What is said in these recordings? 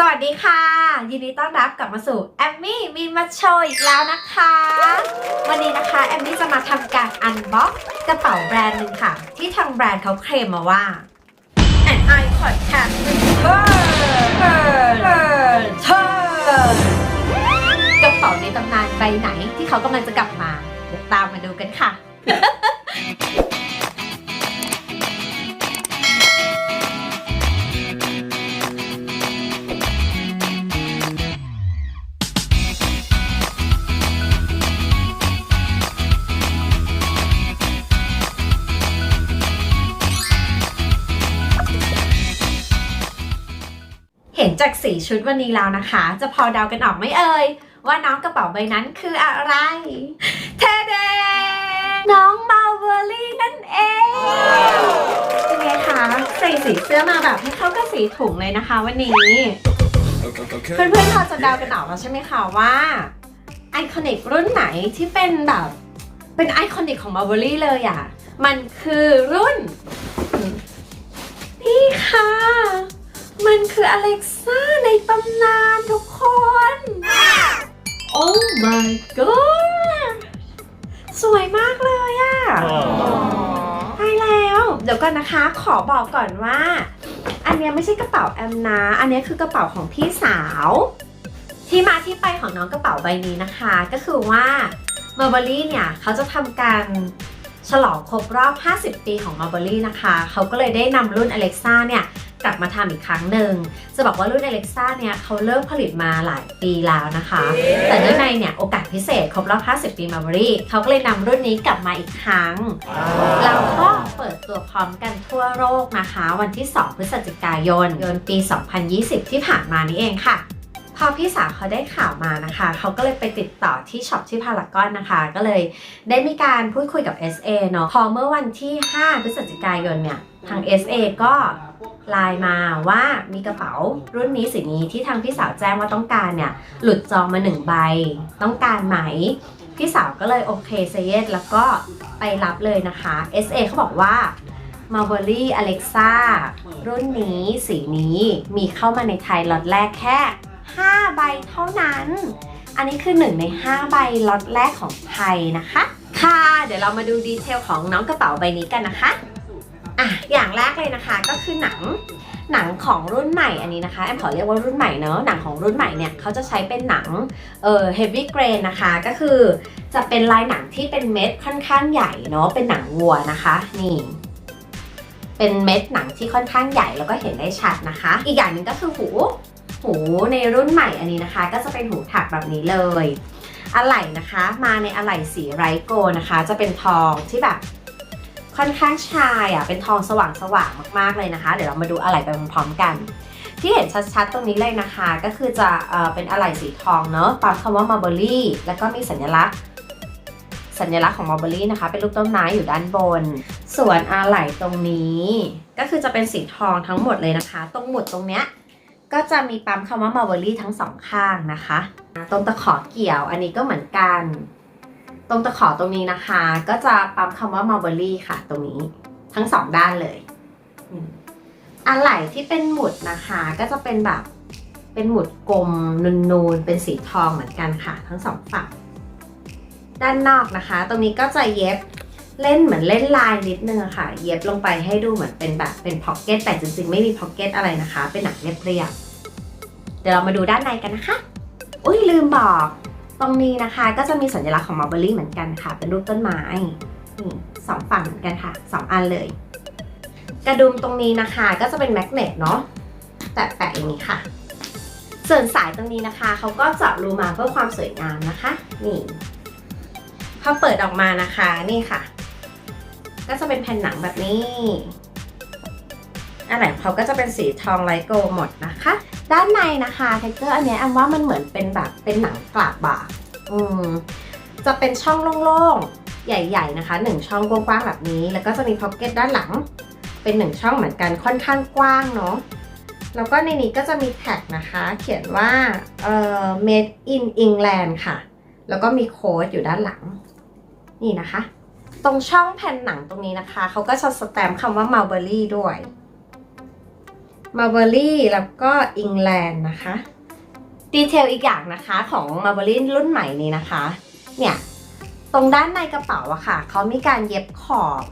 สวัสดีค่ะ ยินดีต้อนรับกลับมาสู่แอมมี่มีมาโชว์อีกแล้วนะคะ วันนี้นะคะแอมมี่จะมาทำการอันบ็อกกระเป๋าแบรนด์หนึ่งค่ะ ที่ทางแบรนด์เขาเคลมมาว่า an eye contact with bird bird bird turn กระเป๋าในตำนานใบไหนที่เขากำลังจะกลับมา เดี๋ยวตามมาดูกันค่ะ จากสีชุดวันนี้แล้วนะคะ จะพอเดากันออกไหมเอ่ยว่าน้องกระเป๋าใบนั้นคืออะไรเทเดน้องมาเวอรี่นั่นเองเป็นไงคะใส่สีเสื้อมาแบบให้เข้ากับสีถุงเลยนะคะวันนี้ เพื่อนๆพอจะเดากันออกแล้วใช่ไหมคะว่าไอคอนิกรุ่นไหนที่เป็นแบบเป็นไอคอนิกของมาร์เบอรี่เลยอะ มันคือรุ่น นี่ค่ะ มันคืออเล็กซ่าในตำนานทุกคน โอ้ my god สวยมากเลยอะใช่แล้ว เดี๋ยวก่อนนะคะ ขอบอกก่อนว่า อันเนี้ยไม่ใช่กระเป๋าแอมนะ อันเนี้ยคือกระเป๋าของพี่สาว ที่มาที่ไปของน้องกระเป๋าใบนี้นะคะ ก็คือว่าเมอร์เบอรี่เนี่ยเขาจะทำการฉลองครบรอบ 50 ปีของ m ม r b เบอรี่นะคะ เขาก็เลยได้นำรุ่น Alexa เนี่ย กลับมาทำอีกครั้งหนึ่ง จะบอกว่ารุ่น Alexa เนี่ยเขาเริ่มผลิตมาหลายปีแล้วนะคะ แต่เนื่องในเนี่ยโอกาสพิเศษครบรอบ 50 ปี m ม r b เบอรี่เขาก็เลยนำรุ่นนี้กลับมาอีกครั้งเราก็เปิดตัวพร้อมกันทั่วโลกนะคะ วันที่ 2 พฤศจิกายนยนปี 2020 ที่ผ่านมานี้เองค่ะพอพี่สาวเขาได้ข่าวมานะคะ เขาก็เลยไปติดต่อที่ช็อปที่พารากอนนะคะ ก็เลยได้มีการพูดคุยกับ SA เนาะ พอเมื่อวันที่ 5 พฤศจิกายนเนี่ย ทาง SA ก็ ไลน์มาว่ามีกระเป๋ารุ่นนี้สีนี้ที่ทางพี่สาวแจ้งว่าต้องการเนี่ยหลุดจองมาหนึ่งใบ ต้องการไหม พี่สาวก็เลยโอเคเซเยสแล้วก็ไปรับเลยนะคะ SA เขาบอกว่า Marbury Alexa รุ่นนี้สีนี้มีเข้ามาในไทยล็อตแรกแค่ 5 ใบเท่านั้น อันนี้คือ 1 ใน 5 ใบล็อตแรกของไทยนะคะ ค่ะ เดี๋ยวเรามาดูดีเทลของน้องกระเป๋าใบนี้กันนะคะ อะอย่างแรกเลยนะคะก็คือหนังหนังของรุ่นใหม่อันนี้นะคะแอมขอเรียกว่ารุ่นใหม่เนอะหนังของรุ่นใหม่เนี่ยเขาจะใช้เป็นหนังเอ่อ heavy grain นะคะ ก็คือจะเป็นลายหนังที่เป็นเม็ดค่อนข้างใหญ่เนาะเป็นหนังวัวนะคะนี่เป็นเม็ดหนังที่ค่อนข้างใหญ่แล้วก็เห็นได้ชัดนะคะ อีกอย่างหนึ่งก็คือหูหูในรุ่นใหม่อันนี้นะคะ ก็จะเป็นหูถักแบบนี้เลยอะไหล่นะคะ มาในอะไหล่สีไรโกนะคะ จะเป็นทองที่แบบ ค่อนข้างชายอะเป็นทองสว่างสว่างมากๆเลยนะคะ เดี๋ยวเรามาดูอะไหล่ไปพร้อมๆกัน ที่เห็นชัดๆตรงนี้เลยนะคะ ก็คือจะเอ่อเป็นอะไหล่สีทองเนอะปั๊มคำว่า Marbury แล้วก็มีสัญลักษณ์ สัญลักษณ์ของ Marbury นะคะ เป็นรูปต้นไม้อยู่ด้านบน ส่วนอะไหล่ตรงนี้ ก็คือจะเป็นสีทองทั้งหมดเลยนะคะ ตรงหมุดตรงเนี้ยก็จะมีปั๊มคำว่า Marbury ทั้งสองข้างนะคะ ตรงตะขอเกี่ยวอันนี้ก็เหมือนกัน ตรงตะขอตรงนี้นะคะ ก็จะปั๊มคำว่า Marbury ค่ะ ตรงนี้ทั้งสองด้านเลยอืมอะไหล่ที่เป็นหมุดนะคะ ก็จะเป็นแบบเป็นหมุดกลมนูนๆเป็นสีทองเหมือนกันค่ะ ทั้งสองฝั่งด้านนอกนะคะ ตรงนี้ก็จะเย็บเล่นเหมือนเล่นลายนิดนึงอค่ะ เย็บลงไปให้ดูเหมือนเป็นแบบเป็นพ็อกเก็ตแต่จริงๆ ไม่มีพ็อกเก็ตอะไรนะคะ เป็นหนังเรียบๆเดี๋ยวเรามาดูด้านในกันนะคะ อุ้ยลืมบอก ตรงนี้นะคะก็จะมีสัญลักษณ์ของ Marbury เหมือนกันค่ะ เป็นรูปต้นไม้นี่สองฝั่งเหมือนกันค่ะสองอันเลย กระดุมตรงนี้นะคะก็จะเป็นแมกเนตเนาะแตะๆอย่างนี้ค่ะ ส่วนสายตรงนี้นะคะเขาก็เจาะรูมาเพื่อความสวยงามนะคะ นี่พอเปิดออกมานะคะนี่ค่ะ ก็จะเป็นแผ่นหนังแบบนี้อันไหนเขาก็จะเป็นสีทองไลท์โกลด์หมดนะคะ ด้านในนะคะเทคเจอร์อันเนี้ยแอมว่ามันเหมือนเป็นแบบเป็นหนังกลาบบาอืมจะเป็นช่องโล่งๆ ใหญ่ ๆ นะคะหนึ่งช่องกว้างๆแบบนี้ แล้วก็จะมีพ็อกเก็ตด้านหลัง เป็นหนึ่งช่องเหมือนกันค่อนข้างกว้างเนาะแล้วก็ในนี้ก็จะมีแท็กนะคะ เขียนว่าเอ่อ made in England ค่ะ แล้วก็มีโค้ดอยู่ด้านหลัง นี่นะคะ ตรงช่องแผ่นหนังตรงนี้นะคะ เขาก็จะสแตมป์คำว่า Mulberry ด้วย มาเบอรี่แล้วก็อิงแลนด์นะคะ ดีเทลอีกอย่างนะคะของมาเบอรี่รุ่นใหม่นี้นะคะ เนี่ย ตรงด้านในกระเป๋าอะค่ะ เขามีการเย็บขอบ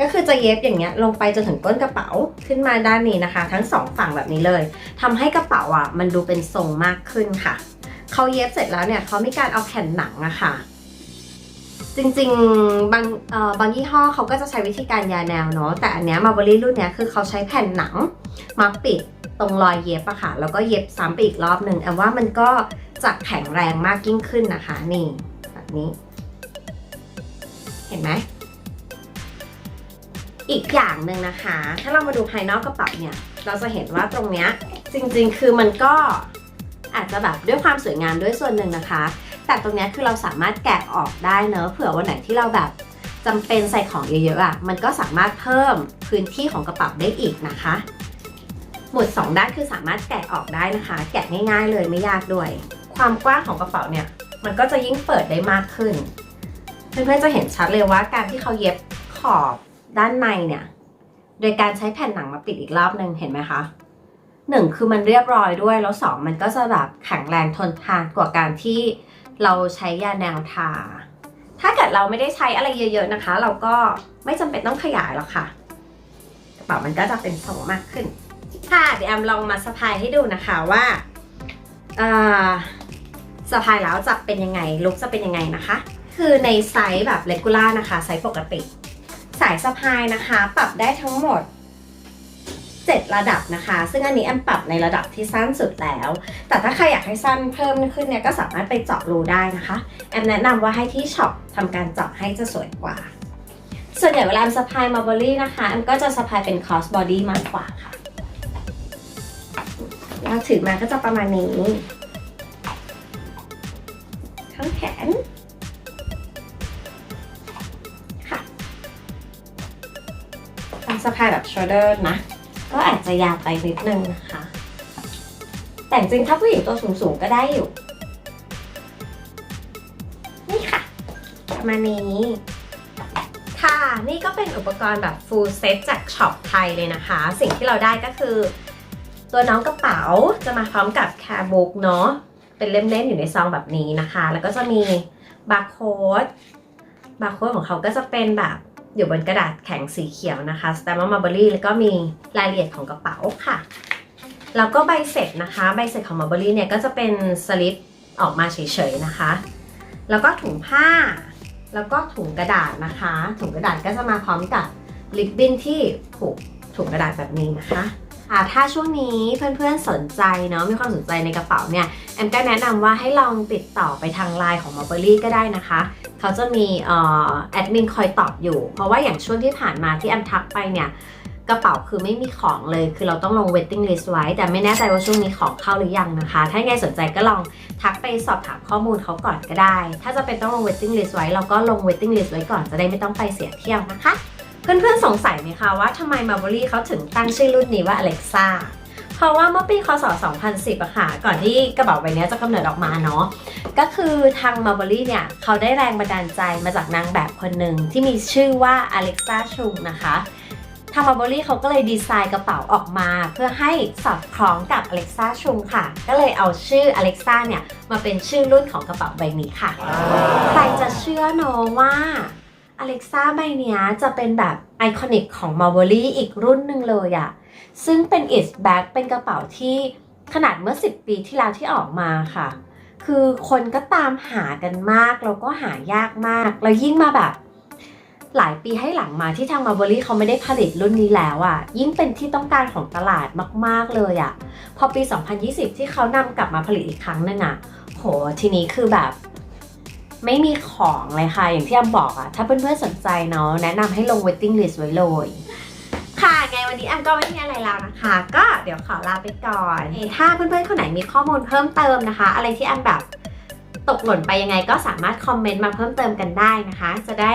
ก็คือจะเย็บอย่างเงี้ยลงไปจนถึงก้นกระเป๋าขึ้นมาด้านนี้นะคะ ทั้งสองฝั่งแบบนี้เลยทำให้กระเป๋าอะมันดูเป็นทรงมากขึ้นค่ะ เขาเย็บเสร็จแล้วเนี่ยเขามีการเอาแผ่นหนังอะค่ะ จริงๆบางเอ่อบางยี่ห้อเขาก็จะใช้วิธีการยาแนวเนาะแต่อันเนี้ยมาบริรุ่นเนี้ยคือเขาใช้แผ่นหนังมาปิดตรงรอยเย็บอะค่ะ แล้วก็เย็บซ้ำไปอีกรอบหนึ่งแอมว่ามันก็จะแข็งแรงมากยิ่งขึ้นนะคะ นี่แบบนี้ เห็นไหมอีกอย่างหนึ่งนะคะ ถ้าเรามาดูภายนอกกระเป๋าเนี่ย เราจะเห็นว่าตรงเนี้ยจริงๆ คือมันก็อาจจะแบบด้วยความสวยงามด้วยส่วนหนึ่งนะคะ แต่ตรงนี้คือเราสามารถแกะออกได้เนอะเผื่อวันไหนที่เราแบบจำเป็นใส่ของเยอะๆอะมันก็สามารถเพิ่มพื้นที่ของกระเป๋าได้อีกนะคะ หมุดสองด้านคือสามารถแกะออกได้นะคะ แกะง่าย ๆ เลยไม่ยากด้วย ความกว้างของกระเป๋าเนี่ย มันก็จะยิ่งเปิดได้มากขึ้น เพื่อนๆจะเห็นชัดเลยว่าการที่เขาเย็บขอบด้านในเนี่ย โดยการใช้แผ่นหนังมาปิดอีกรอบหนึ่งเห็นไหมคะหนึ่งคือมันเรียบร้อยด้วยแล้วสองมันก็จะแบบแข็งแรงทนทานกว่าการที่ เราใช้ยาแนวทา ถ้าเกิดเราไม่ได้ใช้อะไรเยอะ ๆนะคะ เราก็ไม่จำเป็นต้องขยายหรอกค่ะ กระเป๋ามันก็จะเป็นทรงมากขึ้น ค่ะเดี๋ยวแอมลองมาสะพายให้ดูนะคะว่าสะพายแล้วจะเป็นยังไงลุกจะเป็นยังไงนะคะ คือในไซส์แบบเลกูล่านะคะไซส์ปกติ สายสะพายนะคะ ปรับได้ทั้งหมด 7 ระดับนะคะ ซึ่งอันนี้แอมปรับในระดับที่สั้นสุดแล้ว แต่ถ้าใครอยากให้สั้นเพิ่มขึ้นเนี่ยก็สามารถไปเจาะรูได้นะคะ แอมแนะนำว่าให้ที่ช็อปทำการเจาะให้จะสวยกว่า ส่วนใหญ่เวลาแอมสะพายมาบอรี่นะคะแอมก็จะสะพายเป็นคอสบอดี้มากกว่าค่ะเราถือมาก็จะประมาณนี้ข้างแขนการสะพายแบบ shoulder นะ ก็อาจจะยาวไปนิดนึงนะคะ แต่จริงๆถ้าผู้หญิงตัวสูงๆก็ได้อยู่ นี่ค่ะ ประมาณนี้ ค่ะ นี่ก็เป็นอุปกรณ์แบบ full set จากช็อปไทยเลยนะคะ สิ่งที่เราได้ก็คือ ตัวน้องกระเป๋าจะมาพร้อมกับแคร์บุ๊กเนาะ เป็นเล่มๆอยู่ในซองแบบนี้นะคะ แล้วก็จะมีบาร์โค้ด บาร์โค้ดของเขาก็จะเป็นแบบ อยู่บนกระดาษแข็งสีเขียวนะคะสแตมป์มาร์เบอรี่แล้วก็มีรายละเอียดของกระเป๋าค่ะ แล้วก็ใบเสร็จนะคะ ใบเสร็จของมาร์เบอรี่เนี่ยก็จะเป็นสลิปออกมาเฉยๆนะคะ แล้วก็ถุงผ้า แล้วก็ถุงกระดาษนะคะ ถุงกระดาษก็จะมาพร้อมกับลิปบิ้นที่ผูกถุงกระดาษแบบนี้นะคะ อ่าถ้าช่วงนี้เพื่อนๆสนใจเนาะมีความสนใจในกระเป๋าเนี่ยแอมก็แนะนำว่าให้ลองติดต่อไปทางไลน์ของมาร์เบอรี่ก็ได้นะคะ เขาจะมีออแอดมินคอยตอบอยู่ เพราะว่าอย่างช่วงที่ผ่านมาที่แอมทักไปเนี่ยกระเป๋าคือไม่มีของเลย คือเราต้องลง waiting list ไว้ แต่ไม่แน่ใจว่าช่วงนี้ของเข้าหรือยังนะคะ ถ้ายังไงสนใจก็ลองทักไปสอบถามข้อมูลเขาก่อนก็ได้ ถ้าจะเป็นต้องลง waiting list ไว้ เราก็ลง waiting list ไว้ก่อนจะได้ไม่ต้องไปเสียเที่ยวนะคะ เพื่อนๆสงสัยไหมคะว่าทำไม Marbury เขาถึงตั้งชื่อรุ่นนี้ว่า Alexa เพราะว่าเมื่อปีคศ 2010อะค่ะ ก่อนที่กระเป๋าใบนี้จะกำเนิดออกมาเนาะ ก็คือทาง Marbury เนี่ย เขาได้แรงบันดาลใจมาจากนางแบบคนหนึ่งที่มีชื่อว่า Alexa Chung นะคะทาง Marbury เขาก็เลยดีไซน์กระเป๋าออกมา เพื่อให้สอดคล้องกับ Alexa Chung ค่ะ ก็เลยเอาชื่อ Alexa เนี่ยมาเป็นชื่อรุ่นของกระเป๋าใบนี้ค่ะ ใครจะเชื่อเนอะว่า Alexa ใบเนี้ยจะเป็นแบบไอคอนิกของ Marbury อีกรุ่นหนึ่งเลยอะซึ่งเป็น It's Bag เป็นกระเป๋าที่ขนาดเมื่อ 10 ปีที่แล้วที่ออกมาค่ะ คือคนก็ตามหากันมาก แล้วก็หายากมาก แล้วยิ่งมาแบบ หลายปีให้หลังมาที่ทาง Marbury เขาไม่ได้ผลิตรุ่นนี้แล้วอะ่ะยิ่งเป็นที่ต้องการของตลาดมาก ๆ เลยอะ่ะพอปี 2020 ที่เขานำกลับมาผลิตอีกครั้งหนึงอะ่ะโหทีนี้คือแบบ ไม่มีของเลยค่ะ อย่างที่อำบอกอะ่ะถ้าเพื่อนๆสนใจเนาะแนะนำให้ลง waiting list ไว้เลย ค่ะ ไงวันนี้แอมก็ไม่มีอะไรแล้วนะคะ ก็เดี๋ยวขอลาไปก่อนเอ้ยถ้าเพื่อนๆคนไหนมีข้อมูลเพิ่มเติมนะคะ อะไรที่แอมแบบตกหล่นไปยังไงก็สามารถคอมเมนต์มาเพิ่มเติมกันได้นะคะ จะได้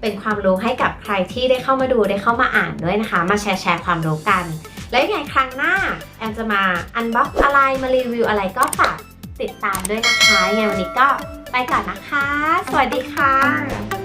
เป็นความรู้ให้กับใครที่ได้เข้ามาดูได้เข้ามาอ่านด้วยนะคะ มาแชร์แชร์ความรู้กัน แล้วยังไงครั้งหน้า แอมจะมาอันบ็อกอะไรมารีวิวอะไรก็ฝากติดตามด้วยนะคะยังไงวันนี้ก็ ไปก่อนนะคะ สวัสดีค่ะ